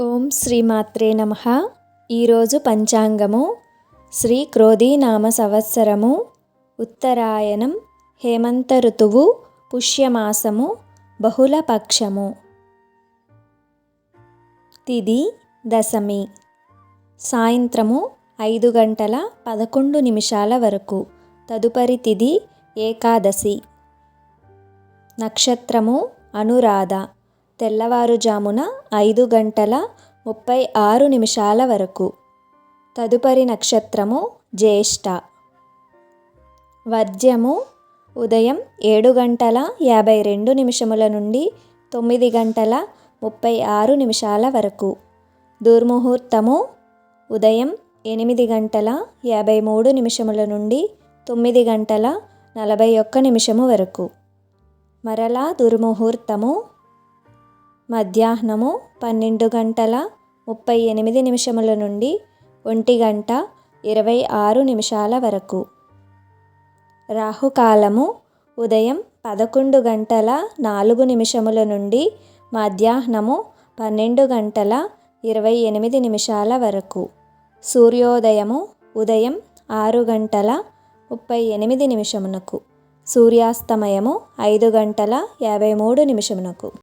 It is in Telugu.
ఓం శ్రీమాత్రే నమ. ఈరోజు పంచాంగము శ్రీ క్రోధీనామ సంవత్సరము ఉత్తరాయణం హేమంత ఋతువు పుష్యమాసము బహుళ పక్షము తిది దశమి సాయంత్రము ఐదు గంటల పదకొండు నిమిషాల వరకు. తదుపరి తిది ఏకాదశి. నక్షత్రము అనురాధ. తెల్లవారుజామున ఐదు గంటల ముప్పై ఆరు నిమిషాల వరకు. తదుపరి నక్షత్రము జ్యేష్ఠ. వర్జ్యము ఉదయం ఏడు గంటల యాభై రెండు నిమిషముల నుండి తొమ్మిది గంటల ముప్పై ఆరు నిమిషాల వరకు. దుర్ముహూర్తము ఉదయం ఎనిమిది గంటల యాభై మూడు నిమిషముల నుండి తొమ్మిది గంటల నలభై ఒక్క నిమిషము వరకు. మరలా దుర్ముహూర్తము మధ్యాహ్నము పన్నెండు గంటల ముప్పై ఎనిమిది నిమిషముల నుండి ఒంటి గంట ఇరవై ఆరు నిమిషాల వరకు. రాహుకాలము ఉదయం పదకొండు గంటల నాలుగు నిమిషముల నుండి మధ్యాహ్నము పన్నెండు గంటల ఇరవై ఎనిమిది నిమిషాల వరకు. సూర్యోదయము ఉదయం ఆరు గంటల ముప్పై ఎనిమిది నిమిషమునకు. సూర్యాస్తమయము ఐదు గంటల యాభై మూడు నిమిషమునకు.